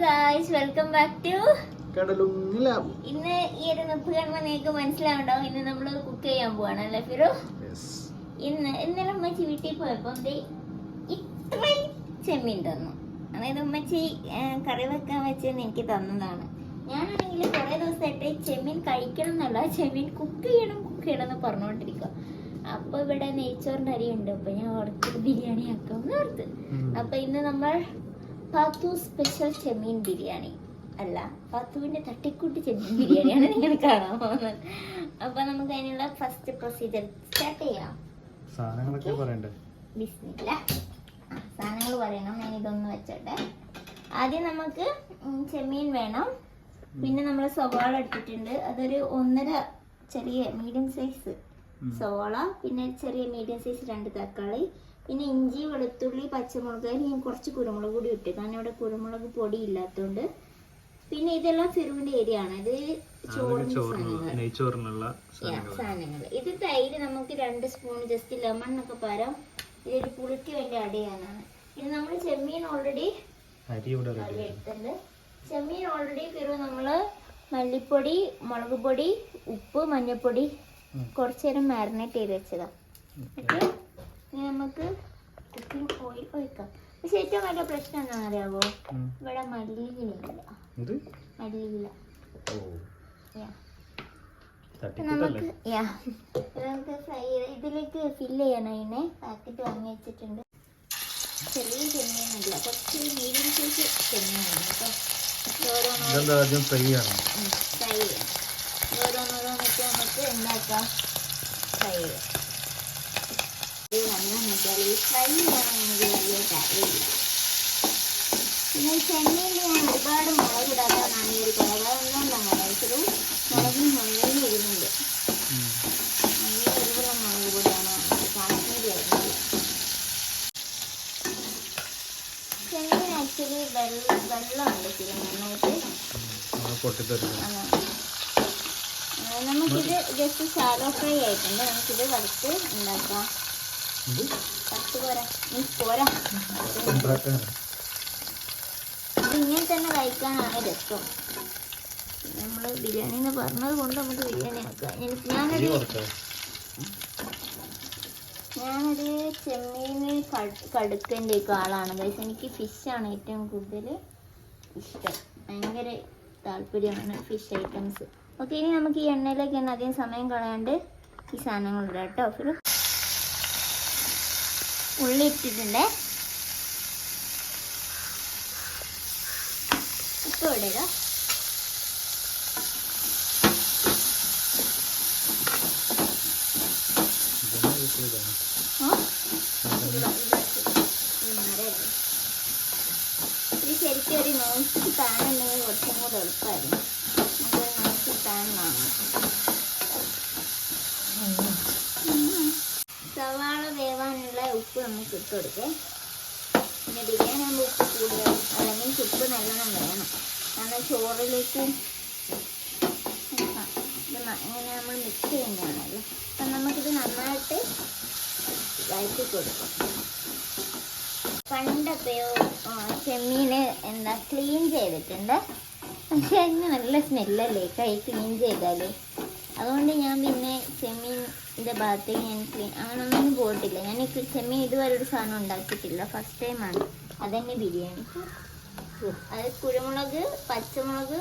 Guys welcome back to ഇന്ന് ഈ ഒരു നിപ്പ് കാണുമ്പോൾ നിങ്ങൾക്ക് മനസ്സിലാവുണ്ടാവും ഇന്ന് നമ്മൾ കുക്ക് ചെയ്യാൻ പോവാണ് അല്ലേ ഫിറു? ഇന്ന് ഇന്നലെ ഉമ്മച്ചി വീട്ടിൽ പോയപ്പോൾ ഇത്രയും ചെമ്മീൻ തന്നു. അതായത് ഉമ്മച്ചി കറി വെക്കാൻ വെച്ചെന്ന് എനിക്ക് തന്നതാണ്. ഞാനാണെങ്കിൽ കുറേ ദിവസമായിട്ട് ചെമ്മീൻ കഴിക്കണം എന്നല്ല ചെമ്മീൻ കുക്ക് ചെയ്യണം കുക്ക് ചെയ്യണം എന്ന് പറഞ്ഞുകൊണ്ടിരിക്കുക അപ്പൊ ഇവിടെ നെയ്ച്ചോറിന്റെ അരി ഉണ്ട് അപ്പോൾ ഞാൻ ഓർത്ത് ബിരിയാണി ആക്കാം എന്ന് ഓർത്ത് അപ്പൊ ഇന്ന് നമ്മൾ പാത്തു സ്പെഷ്യൽ ചെമ്മീൻ ബിരിയാണി. അല്ല പാത്തുവിന്റെ തട്ടിക്കൂട്ട് ചെമ്മീൻ ബിരിയാണിയാണ് നിങ്ങൾ കാണാൻ പോകുന്നത്. അപ്പൊ നമുക്ക് അതിനുള്ള ഫസ്റ്റ് പ്രൊസീജിയർ സ്റ്റാർട്ട് ചെയ്യാം. സാധനങ്ങളൊക്കെ പറയണ്ടേ? ബിസ്മില്ല. സാധനങ്ങൾ പറയണം. ഞാൻ ഇതൊന്ന് വെച്ചോട്ടെ. ആദ്യം നമുക്ക് ചെമ്മീൻ വേണം. പിന്നെ നമ്മൾ സവാള എടുത്തിട്ടുണ്ട്. അതൊരു ഒന്നര ചെറിയ മീഡിയം സൈസ് സവാള പിന്നെ ചെറിയ മീഡിയം സൈസ് രണ്ട് തക്കാളി പിന്നെ ഇഞ്ചി വെളുത്തുള്ളി പച്ചമുളക് ഞാൻ കുറച്ച് കുരുമുളക് കൂടി ഇട്ടു. കാരണം ഇവിടെ കുരുമുളക് പൊടി ഇല്ലാത്തതുകൊണ്ട് പിന്നെ ഇതെല്ലാം ഫിറുവിന്റെ ഏരിയ ആണ് ഇത് ചോറിനുള്ള സാധനങ്ങൾ. ഇത് തൈര് നമുക്ക് രണ്ട് സ്പൂൺ ജസ്റ്റ് ലെമൺ എന്നൊക്കെ പകരം ഇതൊരു പുളിക്ക് വേണ്ടി ആഡ് ചെയ്യാനാണ്. ഇത് നമ്മൾ ചെമ്മീൻ ഓൾറെഡി എടുത്തിട്ടുണ്ട്. ചെമ്മീൻ ഓൾറെഡി ഫിറു നമ്മൾ മല്ലിപ്പൊടി മുളക് പൊടി ഉപ്പ് മഞ്ഞൾപ്പൊടി കുറച്ചു നേരം മാരിനേറ്റ് ചെയ്ത് വെച്ചതാ. ഓക്കെ ഇനി നമുക്ക് കുക്കിംഗ് ഓയിൽ ഒഴിക്കാം. പക്ഷെ ഏറ്റവും വലിയ പ്രശ്നം എന്താണെന്ന് അറിയാവോ? ഇവിടെ മല്ലിയില്ല മല്ലിയില്ല. നമുക്ക് നമുക്ക് ഫ്രൈ ഇതിലേക്ക് ഫില്ല് ചെയ്യണം അതിനെ. പാക്കറ്റ് വാങ്ങി വെച്ചിട്ടുണ്ട്. ചെറിയ ചെമ്മീനല്ല കുറച്ച് മീഡിയം സൈസ് ചെമ്മീനാണ് കേട്ടോ. ഓരോന്നോ ഫ്രൈ ചെയ്യണം? ഫ്രൈ നമുക്ക് ഉണ്ടാക്കാം ഫ്രൈ ചെയ്യാം. ഇത് വെച്ചാൽ ഈ ഫ്രൈ ചെയ്യാണെങ്കിൽ വലിയ കാര്യമില്ല പിന്നെ ചെമ്മീനിൽ ഞാൻ ഒരുപാട് മുളക് ഇടാതാണ് ഈ ഒരു കളർ അതൊന്നും കഴിച്ചത് മുളകും മണ്ണിലും ഇടുന്നുണ്ട് നല്ല എരിവുള്ള മുളക് പൊടിയാണ് കാശ്മീരി ആയിരുന്നില്ല ചെമ്മീൻ ആക്ച്വലി വെള്ളം വെള്ളമുണ്ട് ഇച്ചിരി നന്നായിട്ട് നമ്മൾ നമുക്കിത് ജസ്റ്റ് ശാലോ ഫ്രൈ ആയിട്ടുണ്ട്. നമുക്കിത് വറുത്ത് ഉണ്ടാക്കാം. ഇങ്ങനെ തന്നെ കഴിക്കാനാണ് രസം. നമ്മൾ ബിരിയാണി എന്ന് പറഞ്ഞത് കൊണ്ട് നമുക്ക് ബിരിയാണി ആക്കാം. എനിക്ക് ഞാനൊരു ഞാനൊരു ചെമ്മീന് കടുക്കന്റെ ഒക്കെ ആളാണ്. പക്ഷെ എനിക്ക് ഫിഷാണ് ഏറ്റവും കൂടുതൽ ഇഷ്ടം. ഭയങ്കര താല്പര്യമാണ് ഫിഷ് ഐറ്റംസ് ഓക്കെ ഇനി നമുക്ക് ഈ എണ്ണയിലേക്ക് തന്നെ അധികം സമയം കളയാണ്ട് ഈ സാധനങ്ങൾ ഇടാം കേട്ടോ. ഉള്ളി ഇട്ടിട്ടുണ്ട് ഉപ്പ് ഇത് ശരിക്കും ഒരു നോൺ സ്റ്റിക്ക് കുറച്ചും കൂടെ എളുപ്പമായിരുന്നു നമുക്കൊരു നോൺ സ്റ്റിക്ക് പാൻ വാങ്ങാം സവാള വേവാനുള്ള ഉപ്പ് നമുക്ക് ഇട്ട് കൊടുക്കേ പിന്നെ ബിരിയാണി ആകുമ്പോൾ ഉപ്പ് കൂടുതൽ അല്ലെങ്കിൽ ഉപ്പ് നല്ലോണം വേണം. കാരണം ചോറിലേക്ക് ഇങ്ങനെ നമ്മൾ മിക്സ് ചെയ്യുന്നതാണല്ലോ. അപ്പം നമുക്കിത് നന്നായിട്ട് വഴറ്റി കൊടുക്കും. പണ്ടൊക്കെയോ ചെമ്മീൻ എന്താ ക്ലീൻ ചെയ്തിട്ടുണ്ട്. പക്ഷെ അതിന് നല്ല സ്മെല്ലല്ലേ കൈ ക്ലീൻ ചെയ്താൽ അതുകൊണ്ട് ഞാൻ പിന്നെ ചെമ്മീന്റെ ഭാഗത്ത് ഞാൻ ക്ലീൻ അങ്ങനൊന്നും പോയിട്ടില്ല. ഞാൻ ഈ ചെമ്മീൻ ഇതുവരെ ഒരു സാധനം ഉണ്ടാക്കിയിട്ടില്ല. ഫസ്റ്റ് ടൈമാണ് അതന്നെ ബിരിയാണി. അത് കുരുമുളക് പച്ചമുളക്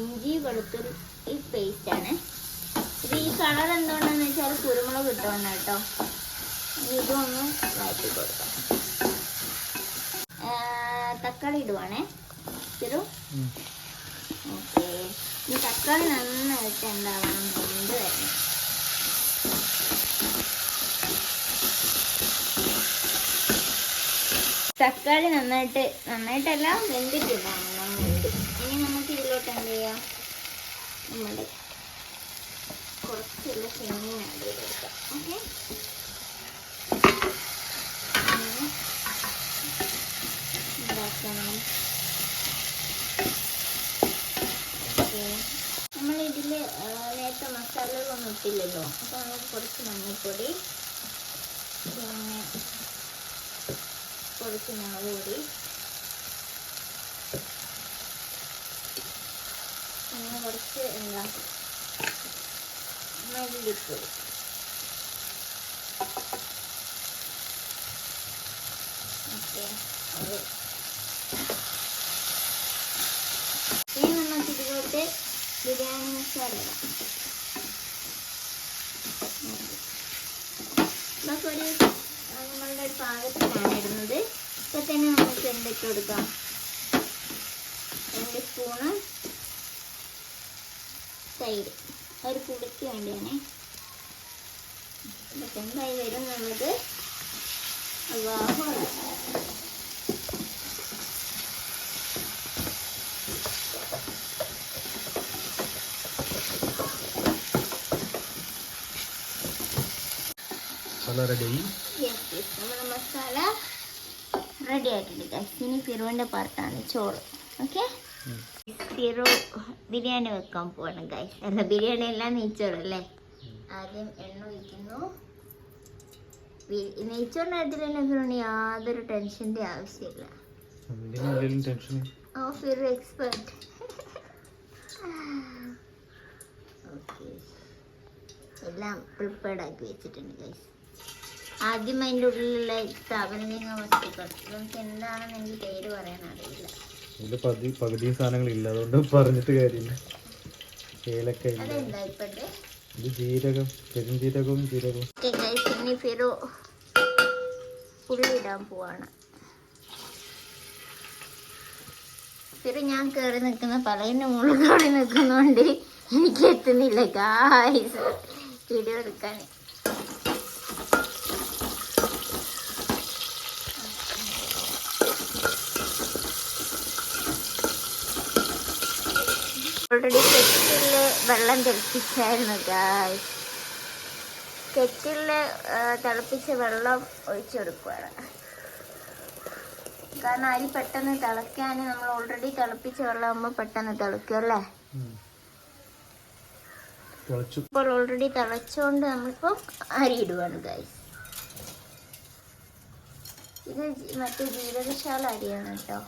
ഇഞ്ചി വെളുത്തുള്ളി പേസ്റ്റാണ് ഇത് ഈ കളർ എന്തുകൊണ്ടാന്ന് വെച്ചാൽ കുരുമുളക് ഇട്ടോണ്ട കേട്ടോ. ഇതൊന്ന് വഴറ്റി കൊടുക്കാം. തക്കാളി ഇടുവാണേ. ചെറു. ഓക്കെ. ഈ തക്കാളി നന്നായിട്ട് എന്താവണം? വെന്ത് വരണം. തക്കാളി നന്നായിട്ട് നന്നായിട്ടല്ല നന്നായിട്ട്. ഇനി നമുക്ക് ഇതിലോട്ട് എന്ത് ചെയ്യാം? നമ്മുടെ കുറച്ചുള്ള ചെമ്മീൻ ഓക്കെ. നമ്മളിതിൽ നേരത്തെ മസാലകളൊന്നും ഇട്ടില്ലല്ലോ. അപ്പോൾ നമുക്ക് കുറച്ച് മഞ്ഞൾപ്പൊടി പിന്നെ കുറച്ച് മുളക് പൊടി അങ്ങനെ കുറച്ച് എന്താ മല്ലിപ്പൊടി. ഓക്കെ. ഇനി നമുക്ക് ഇതിലോട്ട് ബിരിയാണി മസാല ഇടാം നമുക്കൊരു നമ്മളുടെ ഒരു പാകത്തിനാണ് ഇടുന്നത്. ഇപ്പൊ തന്നെ നമുക്ക് എന്തൊക്കെ കൊടുക്കാം. രണ്ട് സ്പൂണ് തൈര്. ഒരു പുളിക്ക് വേണ്ടിയാണേ. ഇപ്പം എന്തായി വരും എന്നുള്ളത് അള്ളാഹു മസാല റെഡി Yes, yes. നമ്മുടെ മസാല റെഡി ആയിട്ടുണ്ട് ഇനി ഫിറുവിന്റെ പാർട്ടാണ് ചോറ്. ഓക്കെ ഫിറു ബിരിയാണി വെക്കാൻ പോകണം ഗൈസ് അല്ല ബിരിയാണി എല്ലാം നെയ്ച്ചോറല്ലേ ആദ്യം എണ്ണ ഒഴിക്കുന്നു. നെയ്ച്ചോറിന്റെ കാര്യത്തിൽ തന്നെ ഫിറുവിന് യാതൊരു ടെൻഷന്റെ ആവശ്യമില്ല. ഓ ഫിറു എക്സ്പെർട്ട് ഓക്കെ എല്ലാം പ്രിപ്പയർഡ് ആക്കി വെച്ചിട്ടുണ്ട് ഗൈസ് ആദ്യം അതിന്റെ ഉള്ളിലുള്ള സ്ഥാപനങ്ങൾ വസ്തുക്കൾ നമുക്ക് എന്താണെന്ന് എനിക്ക് പേര് പറയാൻ അറിയില്ല. ഇതിൽ പതി പകുതി സാധനങ്ങളില്ല അതുകൊണ്ട് പറഞ്ഞിട്ട് കാര്യമില്ല. ഏലക്ക അതെന്താ ഇപ്പോഴത്തെ? ഇത് ജീരകം പെരുംജീരകവും ജീരകവും. ഇനി ഫിറു ഉള്ളി ഇടാൻ പോവാണ്. ഫിറു ഞാൻ കയറി നിൽക്കുന്ന പലതിന്റെ മുകളിൽ നിൽക്കുന്നതുകൊണ്ട് എനിക്ക് എത്തുന്നില്ല ഗായ്സ് വീഡിയോ എടുക്കാൻ. ഓൾറെഡി കെറ്റിൽ വെള്ളം തിളപ്പിച്ചായിരുന്നു ഗായ്സ് കെറ്റിൽ തിളപ്പിച്ച വെള്ളം ഒഴിച്ചു കൊടുക്കുകയാണ് കാരണം അരി പെട്ടെന്ന് തിളയ്ക്കാൻ നമ്മൾ ഓൾറെഡി തിളപ്പിച്ച വെള്ളമാകുമ്പോൾ പെട്ടെന്ന് തിളയ്ക്കും അല്ലേ? ഇപ്പോൾ ഓൾറെഡി തിളച്ചുകൊണ്ട് നമ്മളിപ്പോൾ അരി ഇടുവാണ് ഗൈസ് ഇത് മറ്റേ ജീരകശാല അരിയാണ് കേട്ടോ.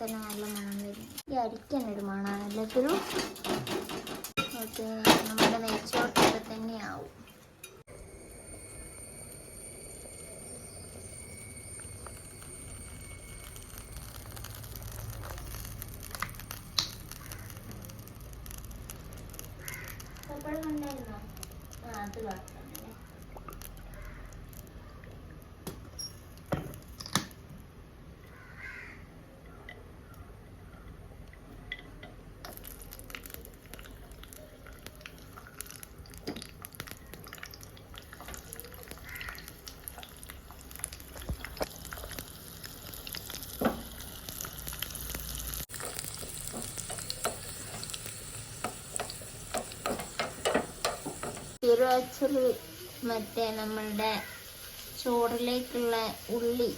തന്നെ നല്ല മണം വരും. ഈ അരിക്കന്നെ ഒരു മണമാണ് എല്ലാത്തിനും. ഓക്കെ. ഇത് മറ്റേ നമ്മളുടെ ചോറിലേക്കുള്ള ഉള്ളി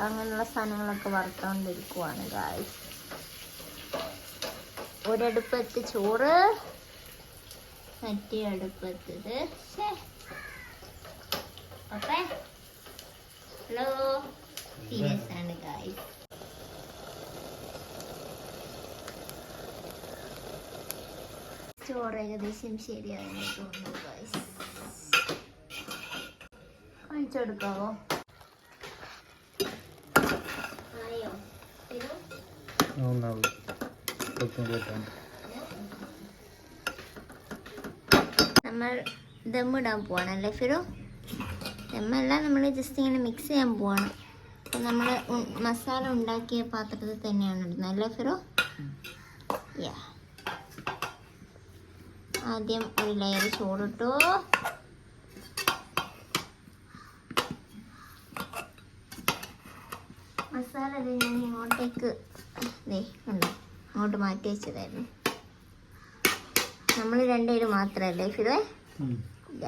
അങ്ങനെയുള്ള സാധനങ്ങളൊക്കെ വറുത്തോണ്ടിരിക്കുവാണ് ഗായ് ഒരടുപ്പത്ത് ചോറ് മറ്റേ അടുപ്പത്തത് ഓക്കെ ഹലോ സീരിയസ് ആണ് ഗായ് ചോറ് ഏകദേശം ശരിയായെന്ന് തോന്നുന്നു ഗൈസ് ആയോ? നമ്മൾ ദമ്മിടാൻ പോവാണല്ലേ ഫിറോ? ദമ്മല്ല നമ്മൾ ജസ്റ്റ് ഇങ്ങനെ മിക്സ് ചെയ്യാൻ പോവാണ്. അപ്പം നമ്മൾ മസാല ഉണ്ടാക്കിയ പാത്രത്തിൽ തന്നെയാണ് ഇടുന്നത് അല്ലേ ഫിറോ? യാ ആദ്യം ഒരു ലെയർ ചോറിട്ടു മസാല ഞാൻ ഇങ്ങോട്ടേക്ക് ഉണ്ടോ അങ്ങോട്ട് മാറ്റി വെച്ചതായിരുന്നു. നമ്മൾ രണ്ടുപേരും മാത്രമല്ലേ ഫിറേ ഇല്ല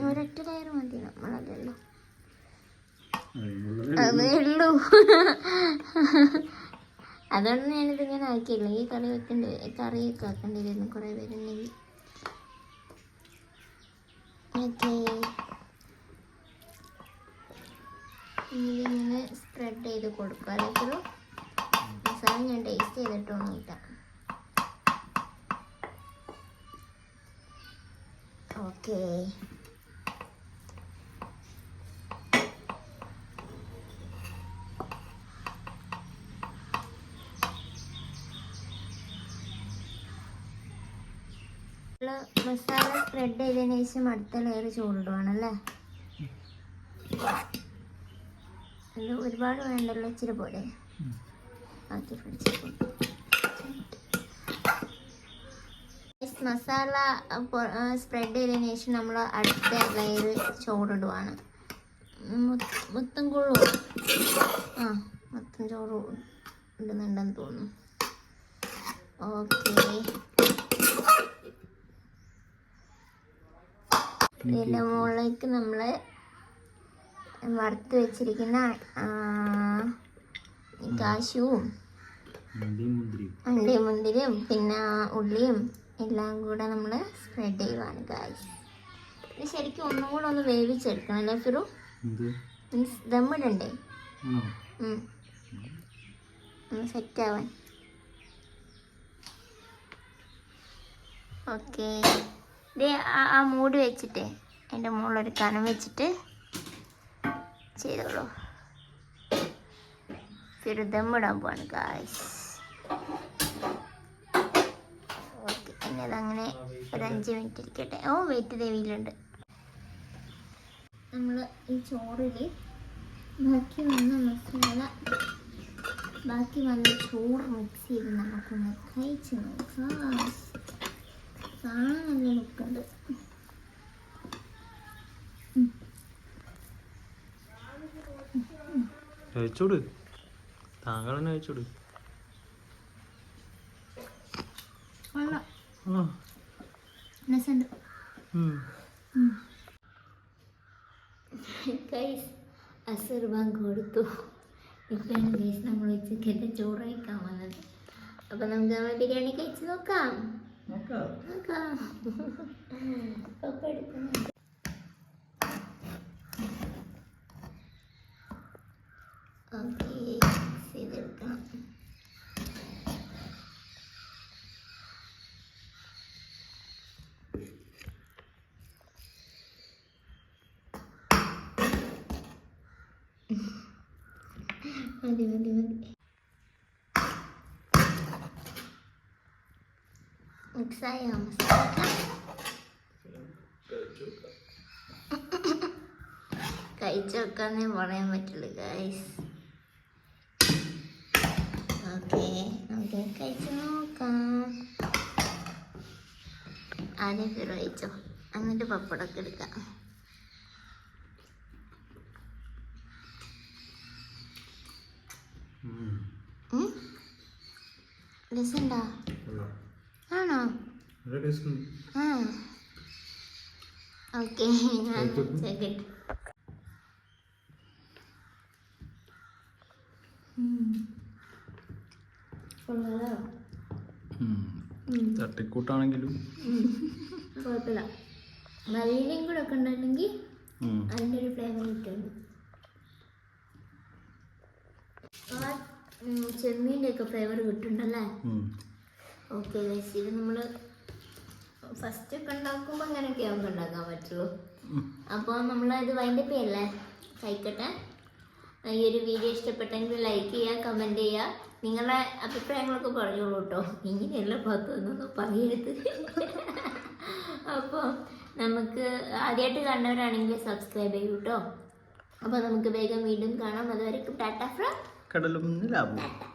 ഒരൊറ്റ ലെയർ മതി നമ്മളതല്ലോ അതേ അതുകൊണ്ട് ഞാനിത് ഇങ്ങനെ ആക്കിയില്ല. ഈ കറി വെക്കേണ്ടി കറിയൊക്കെ ആക്കേണ്ടി വരുന്നു കുറേ പേരുണ്ടെങ്കിൽ. ഓക്കെ. ഇതിങ്ങനെ സ്പ്രെഡ് ചെയ്ത് കൊടുക്കുക അല്ലെങ്കിൽ മസാല ഞാൻ ടേസ്റ്റ് ചെയ്തിട്ടൊന്നുമില്ല ഓക്കെ. മസാല സ്പ്രെഡ് ചെയ്തതിന് ശേഷം അടുത്ത ലെയർ ചൂടുവാണല്ലേ? അത് ഒരുപാട് വേണ്ടല്ലോ ഇച്ചിരി പോലെ മസാല സ്പ്രെഡ് ചെയ്തതിന് ശേഷം നമ്മൾ അടുത്ത ലെയർ ചോറിടുവാണ് മൊത്തം കൊള്ളു ആ മൊത്തം ചോറ് ഇടുന്നുണ്ടെന്ന് തോന്നുന്നു. ഓക്കേ. ഇതിന്റെ മുകളിലേക്ക് നമ്മൾ വറുത്ത് വെച്ചിരിക്കുന്ന കാശുവും അണ്ടി മുന്തിരിയും പിന്നെ ഉള്ളിയും എല്ലാം കൂടെ നമ്മൾ സ്പ്രെഡ് ചെയ്യുവാണ് കാശ് ഇത് ശരിക്കും ഒന്നും കൂടെ ഒന്ന് വേവിച്ചെടുക്കണം അല്ലേ ഫിറു? മീൻസ് ദമ്മിടണ്ടേ? സെറ്റ് ആവാൻ. ഓക്കെ ഇത് ആ- മൂട് വെച്ചിട്ട് അതിന്റെ മുകളിലൊരു കനം വെച്ചിട്ട് ചെയ്തോളൂ. ഫിറു ദമ്മിടാൻ പോവാണ് കാശ് ഓക്കെ ഇനി അതങ്ങനെ ഒരു അഞ്ച് മിനിറ്റ് ഇരിക്കട്ടെ. ഓ വെയിറ്റ് ദേവിയിലുണ്ട് നമ്മൾ ഈ ചോറിൽ ബാക്കി വന്ന മസാല ബാക്കി വന്ന ചോറ് മിക്സ് ചെയ്ത് നമുക്കൊന്ന് കഴിച്ച് നോക്കാം. കാണാൻ നല്ല ലുക്കുണ്ട് കഴിച്ചോട്. താങ്കൾ തന്നെ കഴിച്ചോട് അസർ ബാങ്ക് കൊടുത്തു. ഇപ്പോഴാണ് ഗൈസ് നമ്മൾ ഉച്ചക്കത്തെ ചോറ് കഴിക്കാൻ വന്നത്. അപ്പോൾ നമുക്ക് നമ്മൾ ബിരിയാണി കഴിച്ച് നോക്കാം. ചെയ്തെടുക്കണം മതി മതി മതി. മിക്സായ മസാല കഴിച്ചു നോക്കാന്നേ പറയാൻ പറ്റുള്ളൂ ഗൈസ് ഓക്കെ നമുക്ക് കഴിച്ച് നോക്കാം ആദ്യം ഫിറോ കഴിച്ചോ എന്നിട്ട് പപ്പടമൊക്കെ എടുക്കാം? രസമുണ്ടോ. ആണോ നല്ല taste ഉണ്ട്. ആ ഓക്കെ ഞാൻ കഴിച്ചോക്ക്. ചെക്കട്ടെ കൊള്ളാലോ ഉം. തട്ടിക്കൂട്ടാണെങ്കിലും കുഴപ്പമില്ല മല്ലിയിലയും കൂടെ ഒക്കെ ഉണ്ടെങ്കിൽ ഉം. അതിന്റെ ഒരു ഫ്ലേവർ കിട്ടുന്നുണ്ട് ആ ചെമ്മീന്റെ ഒക്കെ ഫ്ലേവർ കിട്ടുന്നുണ്ടല്ലേ ഉം. ഓക്കെ ഗൈസ് ഇത് നമ്മൾ ഫസ്റ്റ് ഒക്കെ ഉണ്ടാക്കുമ്പോൾ അങ്ങനെയൊക്കെ നമുക്ക് ഉണ്ടാക്കാൻ പറ്റുള്ളൂ. അപ്പോൾ നമ്മൾ ഇത് വൈൻഡപ്പ് ചെയ്യല്ലേ കഴിക്കട്ടെ ഈ ഒരു വീഡിയോ ഇഷ്ടപ്പെട്ടെങ്കിൽ ലൈക്ക് ചെയ്യുക കമന്റ് ചെയ്യുക. നിങ്ങളുടെ അഭിപ്രായങ്ങളൊക്കെ പറഞ്ഞോളൂ കേട്ടോ ഇങ്ങനെയല്ല ഭാഗത്തുനിന്നൊന്നും പറയരുത്. അപ്പോൾ നമുക്ക് ആദ്യമായിട്ട് കണ്ടവരാണെങ്കിൽ സബ്സ്ക്രൈബ് ചെയ്യൂ കേട്ടോ അപ്പോൾ നമുക്ക് വേഗം വീണ്ടും കാണാം. അതുവരെക്കും ടാറ്റ ഫ്രം കടലും ടാറ്റ.